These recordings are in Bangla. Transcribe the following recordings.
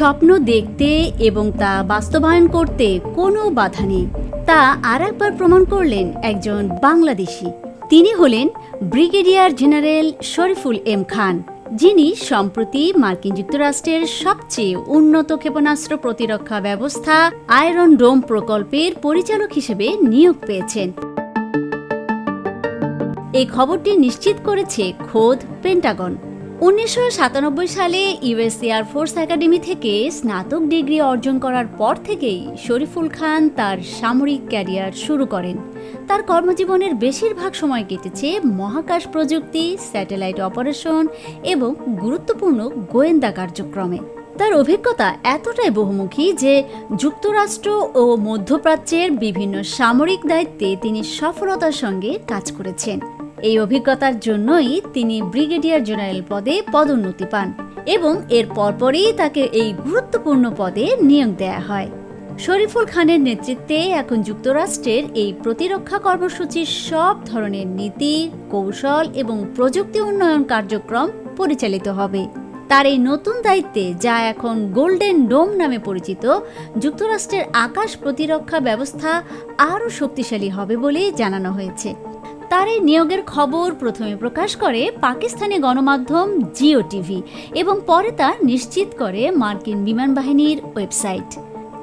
স্বপ্ন দেখতে এবং তা বাস্তবায়ন করতে কোনো বাধা নেই। তা আর একবার প্রমাণ করলেন একজন বাংলাদেশি। তিনি হলেন brigadier general Shariful M Khan, যিনি সম্প্রতি মার্কিন যুক্তরাষ্ট্রের সবচেয়ে উন্নত ক্ষেপণাস্ত্র প্রতিরক্ষা ব্যবস্থা আয়রন ডোম প্রকল্পের পরিচালক হিসেবে নিয়োগ পেয়েছেন। এই খবরটি নিশ্চিত করেছে খোদ পেন্টাগন। উনিশশো সাতানব্বই সালে ইউএস এয়ারফোর্স একাডেমি থেকে স্নাতক ডিগ্রি অর্জন করার পর থেকেই শরীফুল খান তার সামরিক ক্যারিয়ার শুরু করেন। তার কর্মজীবনের বেশিরভাগ সময় কেটেছে মহাকাশ প্রযুক্তি, স্যাটেলাইট অপারেশন এবং গুরুত্বপূর্ণ গোয়েন্দা কার্যক্রমে। তার অভিজ্ঞতা এতটাই বহুমুখী যে যুক্তরাষ্ট্র ও মধ্যপ্রাচ্যের বিভিন্ন সামরিক দায়িত্বে তিনি সফলতার সঙ্গে কাজ করেছেন। এই অভিজ্ঞতার জন্যই তিনি ব্রিগেডিয়ার জেনারেল পদে পদোন্নতি পান এবং এর পরপরই তাকে এই গুরুত্বপূর্ণ পদে নিয়োগ দেয়া হয়। শরীফুল খানের নেতৃত্বে এখন যুক্তরাষ্ট্রের এই প্রতিরক্ষা কর্মসূচির সব ধরনের নীতি, কৌশল এবং প্রযুক্তি উন্নয়ন কার্যক্রম পরিচালিত হবে। তার এই নতুন দায়িত্বে যা এখন গোল্ডেন ডোম নামে পরিচিত, যুক্তরাষ্ট্রের আকাশ প্রতিরক্ষা ব্যবস্থা আরও শক্তিশালী হবে বলে জানানো হয়েছে। তার এই নিয়োগের খবর প্রথমে প্রকাশ করে পাকিস্তানি গণমাধ্যম জিও টিভি এবং পরে তা নিশ্চিত করে মার্কিন বিমান বাহিনীর ওয়েবসাইট।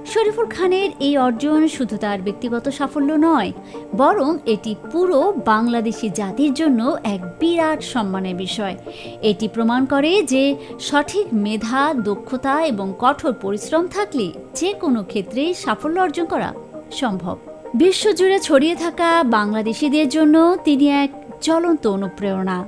শরীফুল খানের এই অর্জন শুধু তার ব্যক্তিগত সাফল্য নয়, বরং এটি পুরো বাংলাদেশি জাতির জন্য এক বিরাট সম্মানের বিষয়। এটি প্রমাণ করে যে সঠিক মেধা, দক্ষতা এবং কঠোর পরিশ্রম থাকলে যে কোনো ক্ষেত্রে সাফল্য অর্জন করা সম্ভব। বিশ্বজুড়ে ছড়িয়ে থাকা বাংলাদেশিদের জন্য তিনি এক চলন্ত অনুপ্রেরণা।